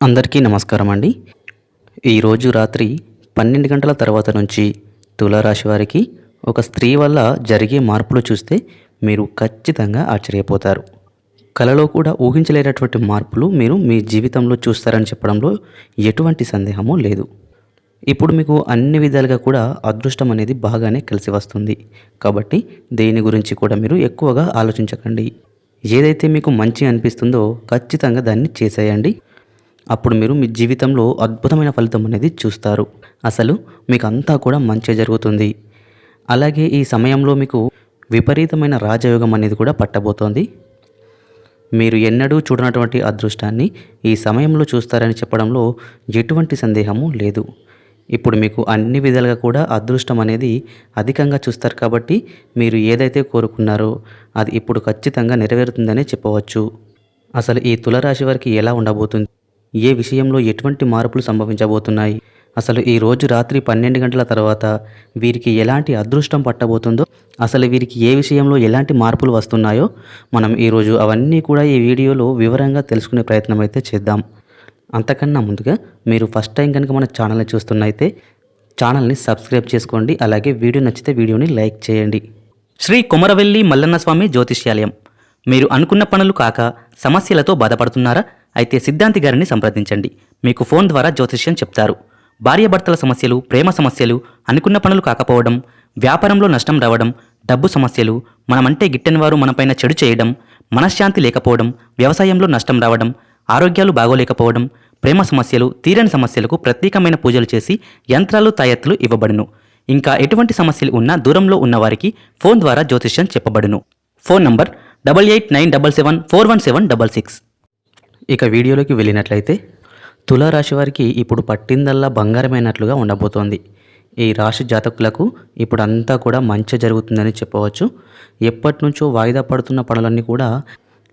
అందరికీ నమస్కారం అండి. ఈరోజు రాత్రి పన్నెండు గంటల తర్వాత నుంచి తులారాశి వారికి ఒక స్త్రీ వల్ల జరిగే మార్పులు చూస్తే మీరు ఖచ్చితంగా ఆశ్చర్యపోతారు. కలలో కూడా ఊహించలేనటువంటి మార్పులు మీరు మీ జీవితంలో చూస్తారని చెప్పడంలో ఎటువంటి సందేహము లేదు. ఇప్పుడు మీకు అన్ని విధాలుగా కూడా అదృష్టం అనేది బాగానే కలిసి వస్తుంది. కాబట్టి దేని గురించి కూడా మీరు ఎక్కువగా ఆలోచించకండి. ఏదైతే మీకు మంచి అనిపిస్తుందో ఖచ్చితంగా దాన్ని చేసేయండి. అప్పుడు మీరు మీ జీవితంలో అద్భుతమైన ఫలితం అనేది చూస్తారు. అసలు మీకు అంతా కూడా మంచి జరుగుతుంది. అలాగే ఈ సమయంలో మీకు విపరీతమైన రాజయోగం అనేది కూడా పట్టబోతోంది. మీరు ఎన్నడూ చూడనటువంటి అదృష్టాన్ని ఈ సమయంలో చూస్తారని చెప్పడంలో ఎటువంటి సందేహము లేదు. ఇప్పుడు మీకు అన్ని విధాలుగా కూడా అదృష్టం అనేది అధికంగా చూస్తారు కాబట్టి మీరు ఏదైతే కోరుకున్నారో అది ఇప్పుడు ఖచ్చితంగా నెరవేరుతుందనే చెప్పవచ్చు. అసలు ఈ తులరాశి వారికి ఎలా ఉండబోతుంది? ఏ విషయంలో ఎటువంటి మార్పులు సంభవించబోతున్నాయి? అసలు ఈ రోజు రాత్రి పన్నెండు గంటల తర్వాత వీరికి ఎలాంటి అదృష్టం పట్టబోతుందో అసలు వీరికి ఏ విషయంలో ఎలాంటి మార్పులు వస్తున్నాయో మనం ఈరోజు అవన్నీ కూడా ఈ వీడియోలో వివరంగా తెలుసుకునే ప్రయత్నం అయితే చేద్దాం. అంతకన్నా ముందుగా మీరు ఫస్ట్ టైం కనుక మన ఛానల్ని చూస్తున్నైతే ఛానల్ని సబ్స్క్రైబ్ చేసుకోండి అలాగే వీడియో నచ్చితే వీడియోని లైక్ చేయండి. శ్రీ కుమరవెల్లి మల్లన్న స్వామి జ్యోతిష్యాలయం. మీరు అనుకున్న పనులు కాక సమస్యలతో బాధపడుతున్నారా? అయితే సిద్ధాంతి గారిని సంప్రదించండి. మీకు ఫోన్ ద్వారా జ్యోతిష్యం చెప్తారు. భార్యాభర్తల సమస్యలు ప్రేమ సమస్యలు అనుకున్న పనులు కాకపోవడం వ్యాపారంలో నష్టం రావడం డబ్బు సమస్యలు మనమంటే గిట్టనివారు మనపైన చెడు చేయడం మనశ్శాంతి లేకపోవడం వ్యవసాయంలో నష్టం రావడం ఆరోగ్యాలు బాగోలేకపోవడం ప్రేమ సమస్యలు తీరని సమస్యలకు ప్రత్యేకమైన పూజలు చేసి యంత్రాలు తాయెత్తులు ఇవ్వబడును. ఇంకా ఎటువంటి సమస్యలు ఉన్నా దూరంలో ఉన్నవారికి ఫోన్ ద్వారా జ్యోతిష్యం చెప్పబడును. Phone number double eight nine double seven four one seven double six. ఇక వీడియోలోకి వెళ్ళినట్లయితే తులారాశి వారికి ఇప్పుడు పట్టిందల్లా బంగారమైనట్లుగా ఉండబోతోంది. ఈ రాశి జాతకులకు ఇప్పుడు అంతా కూడా మంచి జరుగుతుందని చెప్పవచ్చు. ఎప్పటి నుంచో వాయిదా పడుతున్న పనులన్నీ కూడా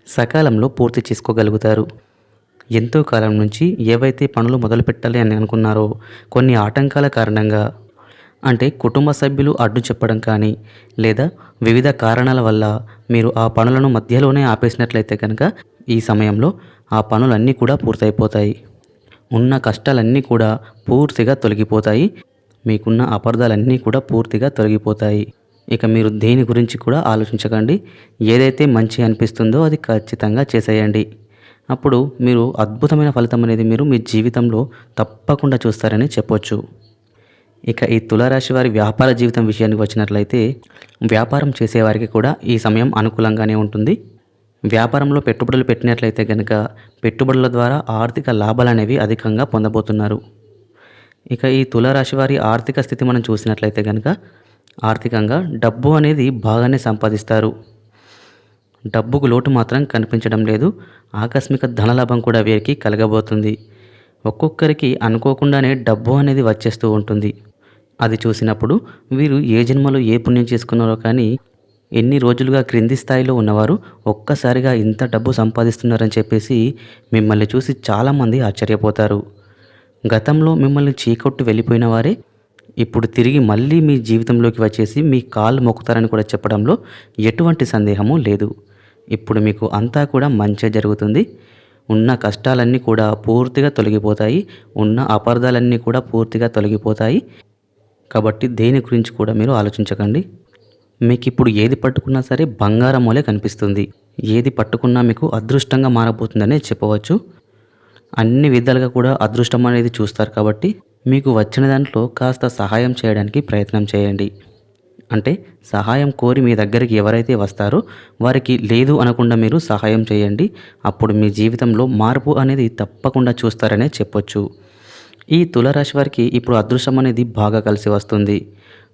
సకాలంలో పూర్తి చేసుకోగలుగుతారు. ఎంతో కాలం నుంచి ఏవైతే పనులు మొదలు పెట్టాలి అని అనుకున్నారో కొన్ని ఆటంకాల కారణంగా అంటే కుటుంబ సభ్యులు అడ్డు చెప్పడం కానీ లేదా వివిధ కారణాల వల్ల మీరు ఆ పనులను మధ్యలోనే ఆపేసినట్లయితే కనుక ఈ సమయంలో ఆ పనులన్నీ కూడా పూర్తయిపోతాయి. ఉన్న కష్టాలన్నీ కూడా పూర్తిగా తొలగిపోతాయి. మీకున్న అపార్థాలన్నీ కూడా పూర్తిగా తొలగిపోతాయి. ఇక మీరు దేని గురించి కూడా ఆలోచించకండి. ఏదైతే మంచి అనిపిస్తుందో అది ఖచ్చితంగా చేసేయండి. అప్పుడు మీరు అద్భుతమైన ఫలితం అనేది మీరు మీ జీవితంలో తప్పకుండా చూస్తారని చెప్పొచ్చు. ఇక ఈ తులారాశి వారి వ్యాపార జీవితం విషయానికి వచ్చినట్లయితే వ్యాపారం చేసేవారికి కూడా ఈ సమయం అనుకూలంగానే ఉంటుంది. వ్యాపారంలో పెట్టుబడులు పెట్టినట్లయితే కనుక పెట్టుబడుల ద్వారా ఆర్థిక లాభాలు అనేవి అధికంగా పొందబోతున్నారు. ఇక ఈ తులారాశి వారి ఆర్థిక స్థితి మనం చూసినట్లయితే కనుక ఆర్థికంగా డబ్బు అనేది బాగానే సంపాదిస్తారు. డబ్బుకు లోటు మాత్రం కనిపించడం లేదు. ఆకస్మిక ధనలాభం కూడా వీరికి కలగబోతుంది. ఒక్కొక్కరికి అనుకోకుండానే డబ్బు అనేది వచ్చేస్తూ ఉంటుంది. అది చూసినప్పుడు వీరు ఏ జన్మలో ఏ పుణ్యం చేసుకున్నారో కానీ ఎన్ని రోజులుగా క్రింది స్థాయిలో ఉన్నవారు ఒక్కసారిగా ఇంత డబ్బు సంపాదిస్తున్నారని చెప్పేసి మిమ్మల్ని చూసి చాలామంది ఆశ్చర్యపోతారు. గతంలో మిమ్మల్ని చీకొట్టు వెళ్ళిపోయిన వారే ఇప్పుడు తిరిగి మళ్ళీ మీ జీవితంలోకి వచ్చేసి మీ కాళ్ళు మొక్కుతారని కూడా చెప్పడంలో ఎటువంటి సందేహము లేదు. ఇప్పుడు మీకు అంతా కూడా మంచి జరుగుతుంది. ఉన్న కష్టాలన్నీ కూడా పూర్తిగా తొలగిపోతాయి ఉన్న అపార్థాలన్నీ కూడా పూర్తిగా తొలగిపోతాయి. కాబట్టి దేని గురించి కూడా మీరు ఆలోచించకండి. మీకు ఇప్పుడు ఏది పట్టుకున్నా సరే బంగారం వలె కనిపిస్తుంది. ఏది పట్టుకున్నా మీకు అదృష్టంగా మారబోతుందనే చెప్పవచ్చు. అన్ని విధాలుగా కూడా అదృష్టం అనేది చూస్తారు కాబట్టి మీకు వచ్చిన దాంట్లో కాస్త సహాయం చేయడానికి ప్రయత్నం చేయండి. అంటే సహాయం కోరి మీ దగ్గరికి ఎవరైతే వస్తారో వారికి లేదు అనకుండా మీరు సహాయం చేయండి. అప్పుడు మీ జీవితంలో మార్పు అనేది తప్పకుండా చూస్తారనే చెప్పొచ్చు. ఈ తులరాశి వారికి ఇప్పుడు అదృష్టం అనేది బాగా కలిసి వస్తుంది.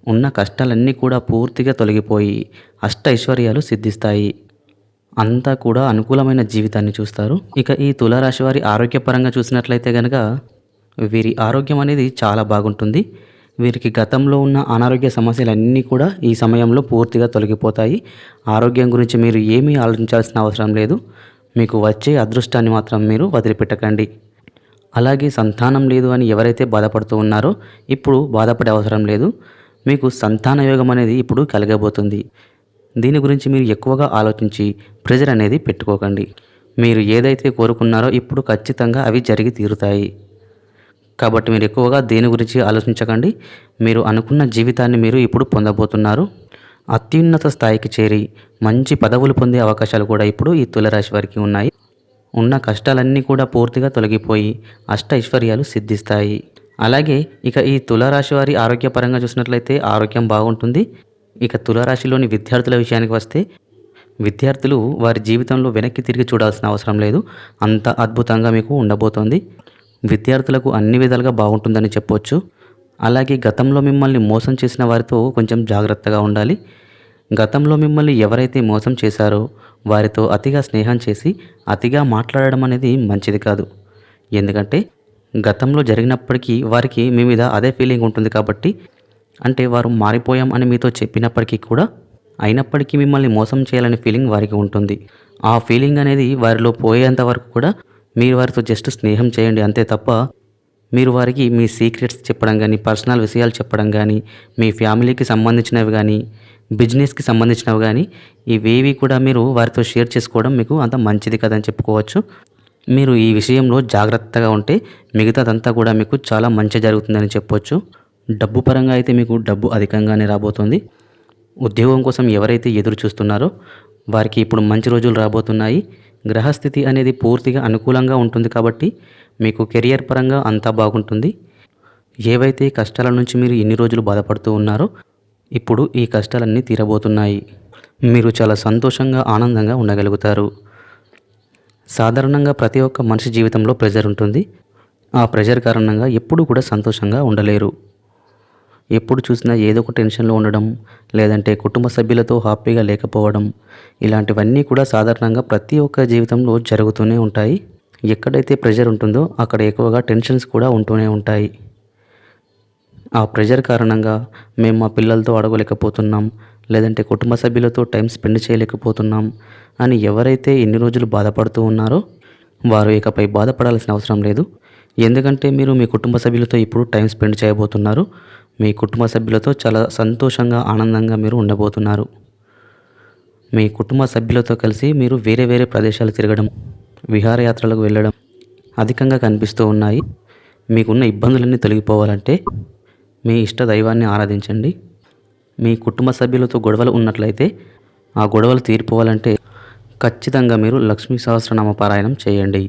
ఉన్న కష్టాలన్నీ కూడా పూర్తిగా తొలగిపోయి అష్ట ఐశ్వర్యాలు సిద్ధిస్తాయి. అంతా కూడా అనుకూలమైన జీవితాన్ని చూస్తారు. ఇక ఈ తులారాశి వారి ఆరోగ్యపరంగా చూసినట్లయితే కనుక వీరి ఆరోగ్యం అనేది చాలా బాగుంటుంది. వీరికి గతంలో ఉన్న అనారోగ్య సమస్యలన్నీ కూడా ఈ సమయంలో పూర్తిగా తొలగిపోతాయి. ఆరోగ్యం గురించి మీరు ఏమీ ఆలోచించాల్సిన అవసరం లేదు. మీకు వచ్చే అదృష్టాన్ని మాత్రం మీరు వదిలిపెట్టకండి. అలాగే సంతానం లేదు అని ఎవరైతే బాధపడుతూ ఉన్నారో ఇప్పుడు బాధపడే అవసరం లేదు. మీకు సంతాన యోగం అనేది ఇప్పుడు కలగబోతుంది. దీని గురించి మీరు ఎక్కువగా ఆలోచించి ప్రెజర్ అనేది పెట్టుకోకండి. మీరు ఏదైతే కోరుకున్నారో ఇప్పుడు ఖచ్చితంగా అవి జరిగి తీరుతాయి. కాబట్టి మీరు ఎక్కువగా దేని గురించి ఆలోచించకండి. మీరు అనుకున్న జీవితాన్ని మీరు ఇప్పుడు పొందబోతున్నారు. అత్యున్నత స్థాయికి చేరి మంచి పదవులు పొందే అవకాశాలు కూడా ఇప్పుడు ఈ తులరాశి వారికి ఉన్నాయి. ఉన్న కష్టాలన్నీ కూడా పూర్తిగా తొలగిపోయి అష్ట ఐశ్వర్యాలు సిద్ధిస్తాయి. అలాగే ఇక ఈ తులారాశి వారి ఆరోగ్యపరంగా చూసినట్లయితే ఆరోగ్యం బాగుంటుంది. ఇక తులారాశిలోని విద్యార్థుల విషయానికి వస్తే విద్యార్థులు వారి జీవితంలో వెనక్కి తిరిగి చూడాల్సిన అవసరం లేదు. అంత అద్భుతంగా మీకు ఉండబోతోంది. విద్యార్థులకు అన్ని విధాలుగా బాగుంటుందని చెప్పవచ్చు అలాగే గతంలో మిమ్మల్ని మోసం చేసిన వారితో కొంచెం జాగ్రత్తగా ఉండాలి. గతంలో మిమ్మల్ని ఎవరైతే మోసం చేశారో వారితో అతిగా స్నేహం చేసి అతిగా మాట్లాడడం అనేది మంచిది కాదు. ఎందుకంటే గతంలో జరిగినప్పటికీ వారికి మీ మీద అదే ఫీలింగ్ ఉంటుంది కాబట్టి అంటే వారు మారిపోయాం అని మీతో చెప్పినప్పటికీ కూడా అయినప్పటికీ మిమ్మల్ని మోసం చేయాలనే ఫీలింగ్ వారికి ఉంటుంది. ఆ ఫీలింగ్ అనేది వారిలో పోయేంత వరకు కూడా మీరు వారితో జస్ట్ స్నేహం చేయండి అంతే తప్ప మీరు వారికి మీ సీక్రెట్స్ చెప్పడం కానీ పర్సనల్ విషయాలు చెప్పడం కానీ మీ ఫ్యామిలీకి సంబంధించినవి కానీ బిజినెస్కి సంబంధించినవి కానీ ఇవేవి కూడా మీరు వారితో షేర్ చేసుకోవడం మీకు అంత మంచిది కదని చెప్పుకోవచ్చు. మీరు ఈ విషయంలో జాగ్రత్తగా ఉంటే మిగతాదంతా కూడా మీకు చాలా మంచి జరుగుతుందని చెప్పొచ్చు. డబ్బు పరంగా అయితే మీకు డబ్బు అధికంగానే రాబోతుంది. ఉద్యోగం కోసం ఎవరైతే ఎదురు చూస్తున్నారో వారికి ఇప్పుడు మంచి రోజులు రాబోతున్నాయి. గ్రహస్థితి అనేది పూర్తిగా అనుకూలంగా ఉంటుంది కాబట్టి మీకు కెరియర్ పరంగా అంతా బాగుంటుంది. ఏవైతే కష్టాల నుంచి మీరు ఎన్ని రోజులు బాధపడుతూ ఉన్నారో ఇప్పుడు ఈ కష్టాలన్నీ తీరబోతున్నాయి. మీరు చాలా సంతోషంగా ఆనందంగా ఉండగలుగుతారు. సాధారణంగా ప్రతి ఒక్క మనిషి జీవితంలో ప్రెజర్ ఉంటుంది. ఆ ప్రెజర్ కారణంగా ఎప్పుడూ కూడా సంతోషంగా ఉండలేరు. ఎప్పుడు చూసినా ఏదో ఒక టెన్షన్లో ఉండడం లేదంటే కుటుంబ సభ్యులతో హ్యాపీగా లేకపోవడం ఇలాంటివన్నీ కూడా సాధారణంగా ప్రతి ఒక్క జీవితంలో జరుగుతూనే ఉంటాయి. ఎక్కడైతే ప్రెషర్ ఉంటుందో అక్కడ ఎక్కువగా టెన్షన్స్ కూడా ఉంటూనే ఉంటాయి. ఆ ప్రెషర్ కారణంగా మేము మా పిల్లలతో అడగలేకపోతున్నాం లేదంటే కుటుంబ సభ్యులతో టైం స్పెండ్ చేయలేకపోతున్నాం అని ఎవరైతే ఎన్ని రోజులు బాధపడుతూ ఉన్నారో వారు ఇకపై బాధపడాల్సిన అవసరం లేదు. ఎందుకంటే మీరు మీ కుటుంబ సభ్యులతో ఇప్పుడు టైం స్పెండ్ చేయబోతున్నారు మీ కుటుంబ సభ్యులతో చాలా సంతోషంగా ఆనందంగా మీరు ఉండబోతున్నారు. మీ కుటుంబ సభ్యులతో కలిసి మీరు వేరే వేరే ప్రదేశాలు తిరగడం విహారయాత్రలకు వెళ్ళడం అధికంగా కనిపిస్తూ ఉన్నాయి. మీకున్న ఇబ్బందులన్నీ తొలగిపోవాలంటే మీ ఇష్ట దైవాన్ని ఆరాధించండి. మీ కుటుంబ సభ్యులతో గొడవలు ఉన్నట్లయితే ఆ గొడవలు తీరిపోవాలంటే ఖచ్చితంగా మీరు లక్ష్మీ సహస్రనామ పారాయణం చేయండి.